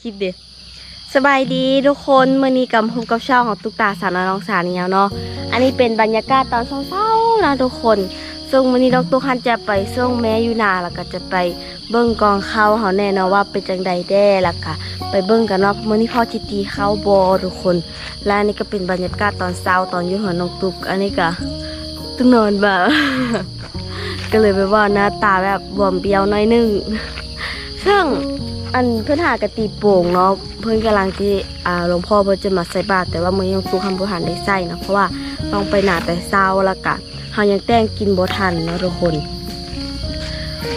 คิดเด็สบายดีทุกคนมื่อนี้กับพบกับช่องของตุ๊กตาสาวน้อยน้องสาวเนี่ยเนาะอันนี้เป็นบรรยากาศตอนเช้าๆนะทุกคน ซึ่งมื่อนี้น้องตุ๊กคันจะไปส่งแม่อยู่นาแล้วก็จะไปเบิ้งกองเข้าเขาแน่เนาะว่าเป็นจังใดแด้แล้วก็ไปเบิ้งกันเนาะมื่อนี้พ่อจิตีเข้าบอทุกคนและอันนี้ก็เป็นบรรยากาศตอนเช้าตอนอยู่หัวน้องตุ๊กอันนี้ก็ตึงนอนแบบก็เลยแบบว่าหน้าตาแบบบวมเบี้ยวน้อยนึงซึ่ง อันเพื่อนหากระตีโป่งเนาะเพื่อนกำลังที่อ่าหลวงพ่อเพิ่นจะมาใส่บาตรแต่ว่ามือยังตู้คำบุหันได้ใส่นะเพราะว่าต้องไปหนาแต่เช้าล้วกะเฮายังแต่งกินบ่ทันเนาะทุกคน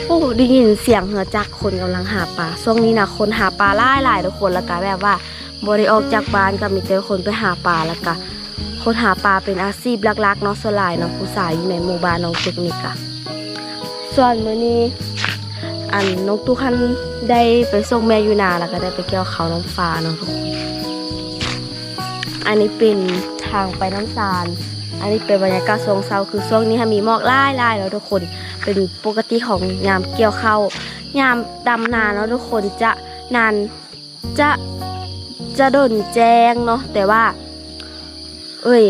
โอ้ได้ยินเสียงเหือจักคนกำลังหาปลาช่วงนี้นะคนหาปลาหลายหลายทุกคนล้วก็แบบว่าบ่ได้ออกจากบ้านก็มีแต่คนไปหาปลาล้วก็คนหาปลาเป็นอาชีพลักๆเนาะสลายเนาะผู้สาวอยู่ในหมู่บ้านน้องตึกนี่กะส่วนมื้อนี้ อันนกตู้คันได้ไปส่งแม่อยู่นาแล้วก็ได้ไปเกี่ยวเขาน้องฟ้าเนาะทุกคนอันนี้เป็นทางไปน้ำตาลอันนี้เป็นบรรยากาศช่วงเช้าคือช่วงนี้ค่ะมีหมอกไล่ไล่แล้วทุกคนเป็นปกติของยามเกี่ยวเข้ายามดำนาเนาะทุกคนจะนานจะจะโดนแจ้งเนาะแต่ว่า เอ้ย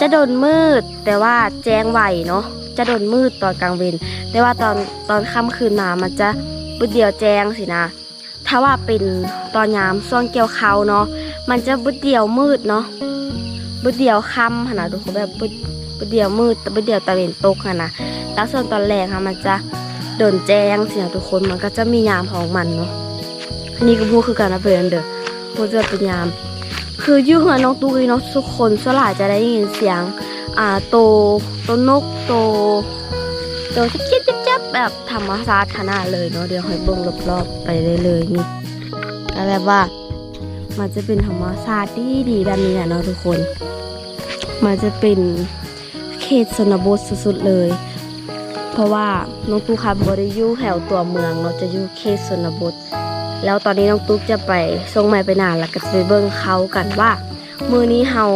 จะโดนมืด แต่ว่าแจ้งไหวเนาะ จะโดนมืดตอนกลางเวรแต่ว่าตอนตอนค่ำคืนมามันจะบุดเดียวแจ้งสินะ ถ้าว่าเป็นตอนยามช่วงเกี่ยวเขาเนาะมันจะบุดเดียวมืดเนาะบุดเดียวค่ำขนาดทุกคนแบบบุดบุดเดียวมืดบุดเดียวตะเวนตกอะนะแล้วส่วนตอนแรกค่ะมันจะโดนแจ้งสินะทุกคนมันก็จะมียามของมันเนาะอันนี้ก็พูดคือการนะเพื่อนเด้อพูดจะเป็นยาม คืออยู่เหือน้องตุ้ยเนาะทุกคนสลายจะได้ยินเสียง อ่าโตโตนกโตโดยจิ๊บจิ๊บจิ๊บแบบธรรมชาติขนาดเลยเนาะเดี๋ยวให้เบิ่งรอบๆไปเลยเลยๆนี่ก็แบบว่า มันจะเป็นธรรมชาติดีดีแบบนี้แหละเนาะทุกคน มันจะเป็นเขตชนบทสุดๆเลย เพราะว่าน้องตุ๊กครับบริยูแถวตัวเมืองเนาจะอยู่เขตชนบทแล้วตอนนี้น้องตุ๊กจะไปส่งไม้ไปนานแล้วก็จะไปเบิ่งเขากันว่า มือนี้เฮา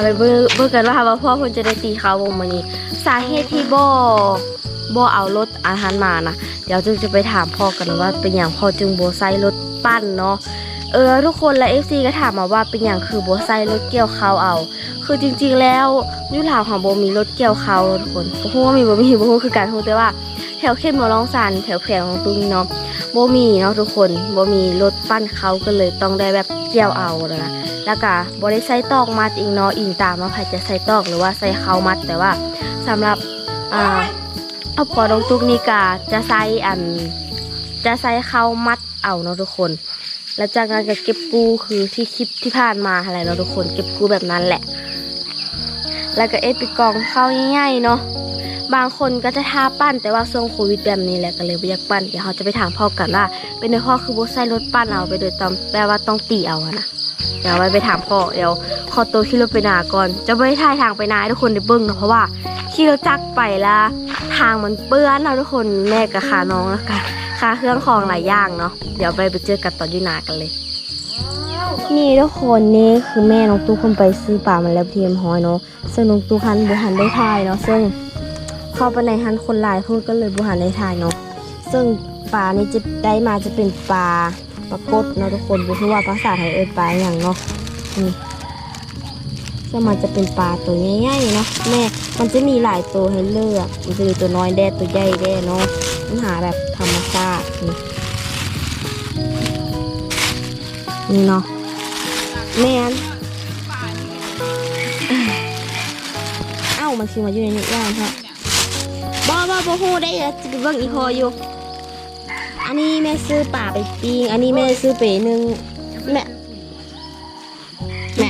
อาไปเบิ่งเบิ่งกันว่าว่าพ่อเพิ่นจะได้ตีเขาวงมือนี้ สาเหตุที่บ่บ่เอารถอาหารมานะเดี๋ยวจึงจะไปถามพ่อกันว่าเป็นอย่างพ่อจึงบ่ใส่รถปั้นเนาะเออทุกคนและ FC ก็ถามมาว่าเป็นอย่างคือบ่ใส่รถเกี่ยวเขาเอา คือจริงๆแล้วยุลาวของโบมีรถเกี่ยวเขาทุกคนบ่ฮู้ว่ามีโบมีโบฮู้คือกันฮู้แต่ว่า แถวเขตหมอลองสันแถวแขวงของตุงเนาะโบมีเนาะทุกคนโบมีรถปั้นเขาก็เลยต้องได้แบบเกี่ยวเอาแล้วนะแล้วก็บ่ได้ใส่ตอกมัดอีกเนาะอิงตามว่าใครจะใส่ตอกหรือว่าใส่เขามัดแต่ว่าสำหรับอ่าเอาพอน้องตุกนี่กาจะใส่อัน จะใส่เขามัดเอาเนาะทุกคนแล้วจากนั้นก็เก็บกู้คือที่คลิปที่ผ่านมาอะไรเนาะทุกคนเก็บกู้แบบนั้นแหละ แล้วก็เอ็ดไปกองเข้าง่ายๆเนาะ บางคนก็จะทาปั้นแต่ว่าช่วงโควิดแบบนี้แหละก็เลยไม่อยากปั้นเดี๋ยวเขาจะไปถามพ่อกันว่าเป็นในพ่อคือโบใส่รถปั้นเอาไปโดยตามแปลว่าต้องตีเอาอะนะเดี๋ยวไว้ไปถามพ่อเดี๋ยวขอตัวขี่รถไปนาก่อน จะไม่ได้ถ่ายทางไปนาให้ทุกคนได้เบิ้งเนาะเพราะว่าขี่รถจักไปละทางมันเปื้อนเนาทุกคนแม่กับขาน้องแล้วกันค่าเครื่องของหลายอย่างเนาะเดี๋ยวไปไปเจอกันตอนยูนากันเลยนี่ทุกคนนี่คือแม่น้องตู้คนไปซื้อปลามาแล้วเทียมหอยเนาะซึ่งน้องตู้คันบุหันได้ทายเนาะซึ่ง เข้าไปในฮันคนหลายพูดก็เลยบุหันในทายเนาะซึ่งปลานี้จะได้มาจะเป็นปลาปลากดเนาะทุกคนบุคือว่าภาษาไทยเอ่ยปลาอย่างเนาะนี่ซึ่งมันจะเป็นปลาตัวใหญ่ๆเนาะแม่มันจะมีหลายตัวให้เลือกมันจะมีตัวน้อยแด่ตัวใหญ่แด่เนาะมันหาแบบธรรมชาตินี่นี่เนาะแม่นเอ้ามันคือมาอยู่ในนี้ย่างครั บบ่บ่บ่ฮู้ได้เดี๋ยวจะไปเบิ่งอีพออยู่ อันนี้แม่ซื้อป่าไปปิ้งอันนี้แม่ซื้อไปหนึ่งแม่แม่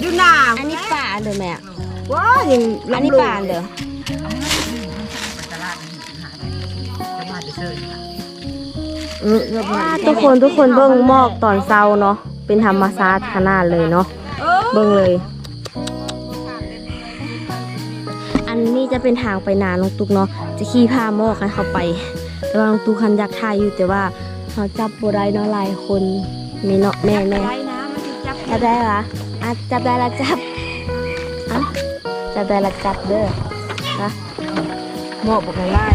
อยู่หน้าอันนี้ป่าอันเด้อแม่ว้ายังอันนี้ป่าอันเด้อเออเออว้าทุกคนทุกคนเบิ่งหมอกตอนเช้าเนาะเป็นธรรมชาติขนาดเลยเนาะเบิ่งเลย จะเป็นทางไปนาลงตุกเนาะจะขี่ผ้าหมอกกันเข้าไป แต่ว่าลงตุกคันอยากถ่ายอยู่แต่ว่าเขาจับบ่ได้เนาะหลายคนมีเนาะแม่แม่จับได้เหรออะจับได้ละจับอะจับได้ละจับเด้อนะหมอบบอกไล่าย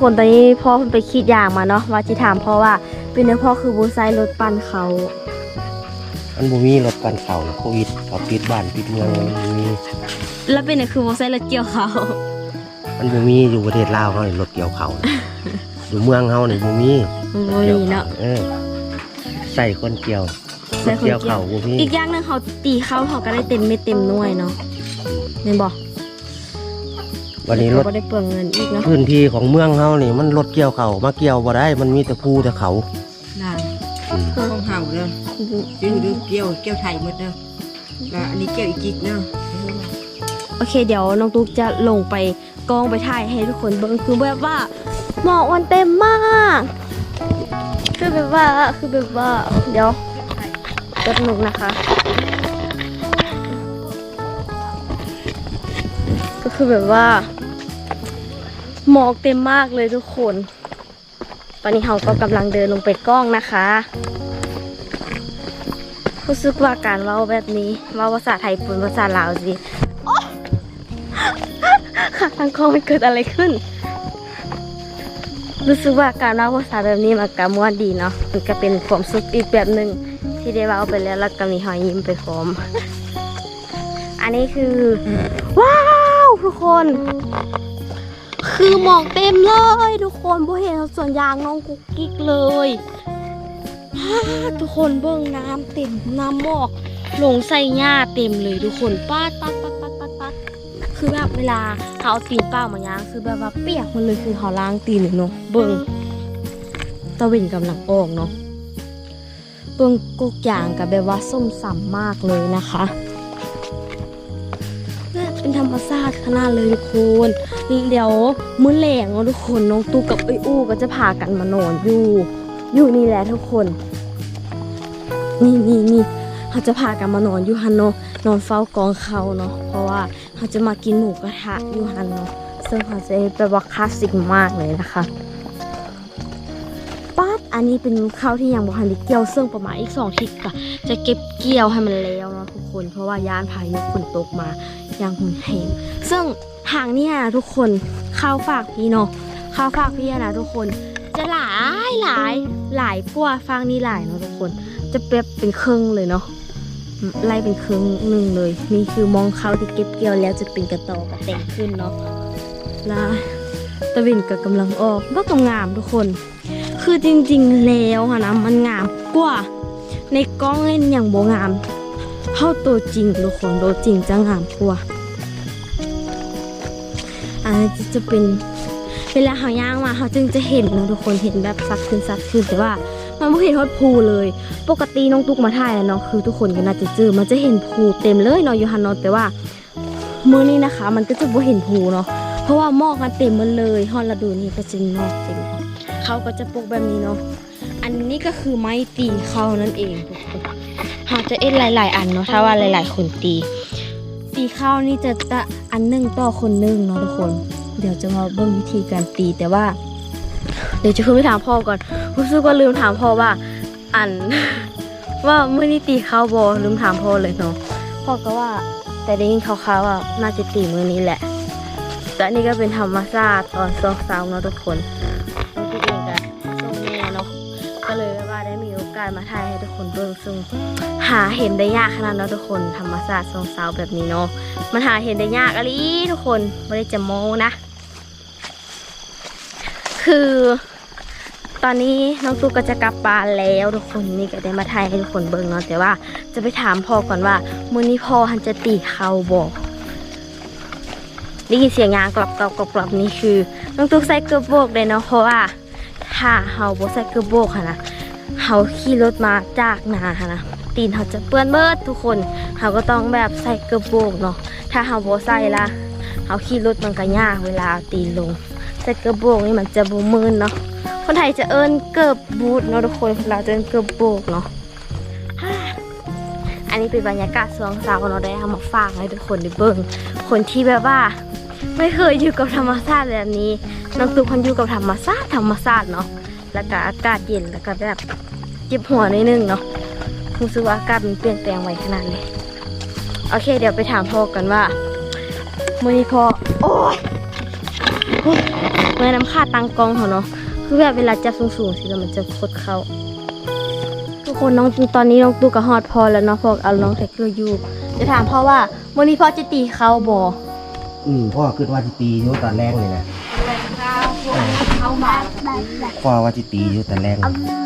คนตอนนี้พ่อเพิ่นไปคิดอย่างมาเนาะว่าจิถามพ่อว่าเป็นไงพ่อคือบูไซรถปั่นเขา มันบ่มีรถกันเขาโควิดเขาปิดบ้านปิดเมืองมันบ่มีแล้วเป็นไงคือบูไซรถเกี่ยวเขามันบ่มีอยู่ประเทศลาวเฮานี่รถเกี่ยวเขาอยู่เมืองเฮานี่บ่มีมันบ่มีเนาะ เออใส่คนเกี่ยวใส่คนเกี่ยวรถเขาบ่มีอีกอย่างหนึงเขาตีเข้าเขาก็ได้เต็มเม็ดเต็มหน่วยเนาะเห็นบ่ วันนี้รเขาถก็ได้เปลืองเงินอีกเนาะพื้นที่ของเมืองเฮานี่มันรถเกี่ยวเขามาเกี่ยวบ่ได้ มันมีแต่ภูแต่เขาน่ะอืมของเห่าเด้อซื้อเด้อเกี่ยวเกี่ยวไทยหมดเด้อแล้วอันนี้เกี่ยวอีกจิกเนาะโอเค เดี๋ยวน้องตุ๊กจะลงไปกองไปถ่ายให้ทุกคนเบิ่งคือแบบว่าหมอกมันเต็มมากคือแบบว่าคือแบบว่าเดี๋ยวแป๊บหนึงนะคะก็คือแบบว่า หมอกเต็มมากเลยทุกคน ตอนนี้เราก็กำลังเดินลงไปกล้องนะคะรู้สึกว่าการเว้าแบบนี้เว้าภาษาไทยปุ่นภาษาลาวสิค่ะทางคอมันเกิดอะไรขึ้น รู้สึกว่าการเว้าภาษาแบบนี้มันก็ม่วนดีเนาะมันก็เป็นความสุขอีกแบบหนึ่งที่ได้เว้าไปแล้วแล้วก็มีหอยยิ้มไปพร้อม อันนี้คือ ว้าว ทุกคน คือหมอกเต็มเลยทุกคนบ่เห็นส่วนยางน้องกุ๊กกิ๊กเลยทุกคนเบิ่งน้ำเต็มน้ำหมอกลงใส่หญ้าเต็มเลยทุกคนปาดปัดปัดปัดปัดปัดคือแบบเวลาเขาเอาตีนเปล่ามายางคือแบบว่าเปียกมันเลยคือเขาล้างตีนเลยเนาะเบิ่งตะเวนกำลังออกเนาะเบิ่งกุกอย่างกับแบบว่าส้มสัมมากเลยนะคะ เป็นธรรมชาติขนาดเลยทุกคนเดี๋ยวมื้อแหลงเนาะทุกคนน้องตู้กับไอ้อู้ก็จะพากันมานอนอยู่ อยู่นี่แหละทุกคน นี่นี่นี่เขาจะพากันมานอนอยู่ฮันเนาะนอนเฝ้ากองเขาเนาะเพราะว่าเขาจะมากินหมูกระทะอยู่ฮันเนาะซึ่งเขาจะเป็นว่าคลาสสิกมากเลยนะคะป๊าดอันนี้เป็นข้าวที่ยังบ่ทันได้เกี่ยวซึ่งประมาณอีกสองทิศก็จะเก็บเกี่ยวให้มันแล้วเนาะทุกคน เพราะว่ายานพายุฝนตกมา อย่างหุ่นแหงซึ่งทางเนี่ยนะทุกคนข้าวฝากพี่เนาะข้าวฝากพี่นะทุกคน จะหลายหลายหลายกว่าฟังนี่หลายเนาะทุกคน จะเปรียบเป็นครึ่งเลยเนาะไล่เป็นครึ่งหนึ่งเลยนี่คือมองเขาที่เก็บเกี่ยวแล้วจะเป็นกระตอกระแต่งขึ้นเนาะแล้วตะวินก็กำลังออกว่ากำงามทุกคน คือจริงๆแล้วอะนะมันงามกว่า ในกล้องเล่นอย่างโบงาม เข้าตัวจริงทุกคนตัวจริงจะงามกว่าอันนี้จะเป็นเวลาเขาย่างมาเขาจึงจะเห็นนะทุกคนเห็นแบบสัดขึ้นสัดขึ้นแต่ว่ามันไม่เห็นทอดภูเลย ปกติน้องตุ๊กมาถ่ายเนาะคือทุกคนก็น่าจะเจอมันจะเห็นภูเต็มเลยเนาะยูฮันเนาะแต่ว่ามื้อนี้นะคะ มันก็จะบ่เห็นภูเนาะเพราะว่าหมอกมันเต็มมันเลยฮอนฤดูนี้ก็จะหมอกเต็มเนาะเขาก็จะปลูกแบบนี้เนาะอันนี้ก็คือไม้ตีเขานั่นเองทุกคน เขาจะเอ็ดหลาย ๆ อันเนาะถ้าว่าหลาย ๆ คนตี ตีข้าวนี่จะจะอันหนึ่งต่อคนหนึ่งเนาะทุกคน เดี๋ยวจะมาเบิ่งวิธีการตีแต่ว่า เดี๋ยวจะขึ้นไปถามพ่อก่อนรู้สึกว่าลืมถามพ่อว่า อัน ว่าเมื่อนี้ตีข้าวบอลืมถามพ่อเลยเนาะพ่อก็ว่าแต่ได้ยินข่าวๆว่าน่าจะตีมือนี้แหละแต่อันนี้ก็เป็นธรรมชาติตอนซอกซาวเนาะทุกคน กาสมาถ่ายให้ทุกคนเบิ่งซึ่งหาเห็นได้ยากขนาดนั้นทุกคนธรรมศาสตร์ทรงสาวแบบนี้เนาะมันหาเห็นได้ยากอะลีทุกคนไม่ได้จะโม้นะ คือ ตอนนี้น้องตุ๊กก็จะกลับบ้านแล้วทุกคนนี่ก็ได้มาถ่ายให้ทุกคนเบิ่งเนาะแต่ว่าจะไปถามพ่อก่อนว่ามื้อนี้พ่อหันจะตีเขาบอกได้ยินเสียงยางกลับกลับกลับกลับนี่คือน้องตุ๊กใส่เกระโบกเลยเนาะเพราะว่าถ้าเฮาบ่ใส่เกระโบกค่ะนะ เฮาขี่รถมาจากนาค่ะนะตีนเฮาจะเปื้อนเบิดทุกคนเฮาก็ต้องแบบใส่เกระโบกเนาะถ้าเฮาโบใส่ละเฮาขี่รถมันก็ยากเวลาตีนลง ใส่เกระโบกนี่มันจะบ่มึนเนาะคนไทยจะเอิ้นเกิบบูทเนาะทุกคนเราจะเอิ้นเกิบโบกเนาะอันนี้เป็นบรรยากาศสวงสาวเนาได้เอามาฝากให้ทุกคนได้เบิ่งคนที่แบบว่า ไม่เคยอยู่กับธรรมชาติแบบนี้น้องตุ๊กคนอยู่กับธรรมชาติธรรมชาติเนาะแล้วก็อากาศเย็นแล้วก็แบบ เจ็บหัวนิดนึงเนาะรู้สึกว่าอากาศมันเปลี่ยนแปลงไวขนาดเลยโอเค เดี๋ยวไปถามพ่อกันว่ามื่อนี้พ่อโอ้ยโอ้ยเมื่อน้ำค่าตังกองเขาเนาะคือแบบเวลาจับสูงๆสิแล้วมันจะคดเข้าทุกคนน้องตอนนี้น้องตูกับฮอดพอแล้วเนาะพอเอาน้องแท็กเกอร์อยู่จะถามพ่อว่าวันนี้พ่อจะตีเขาบ่อืมพ่อคิดว่าสิตีอยู่ตอนแรกเลยนะเขามาพ่อว่าสิตีอยู่ตอนแรกนี่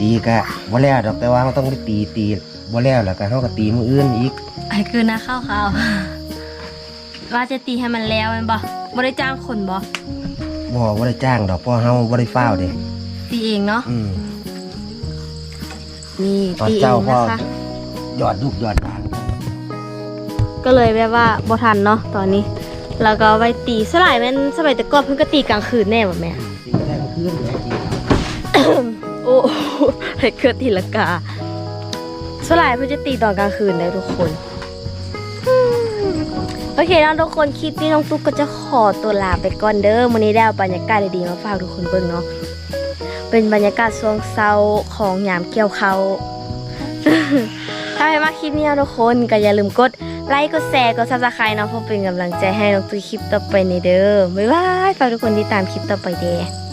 ตีกะบ่แล้วดอกแต่ว่าเราต้องได้ตีตีบ่แล้วแล้วก็เฮาก็ตีมืออื่นอีกไอ้คือนะข้าวเขาว่าจะตีให้มันแล้วแมันบ่บ่ได้จ้างคนบ่บ่บ่ได้จ้างดอกพ่อเฮาบ่ได้ฟ้าวเด้ตีเองเนาะอืม นี่ตอนตีเอเจ้างพ่อ นะคะหยอดลูกหยอดหลานก็เลยแบบว่าบ่ทันเนาะตอนนี้ แล้วก็ไว้ตีสลายแม่นสมัยแต่ก่อนเพิ่นก็ตีกลางคืนแน่บ่แม่ตีแรกคืนแหละตีโอ้ ให้เกิดทีลกาสลายเพื่อจะตีตอนกลางคืนได้ทุกคน โอเคแล้วทุกคนคลิปนี้น้องตุ๊กก็จะขอตัวลาไปก่อนเด้อวันนี้ได้เอาบรรยากาศดีๆมาฝากทุกคนเบิ่งเนาะเป็นบรรยากาศช่วงเช้าของยามเกี่ยวเขาถ้าใครมาคลิปนี้ทุกคนก็อย่าลืมกดไลค์กดแชร์กดซับสไครต์เนาะเพื่อเป็นกำลังใจให้น้องตุ๊กคลิปต่อไปในเด้อบ๊ายบายฝากทุกคนที่ตามคลิปต่อไปเด้อ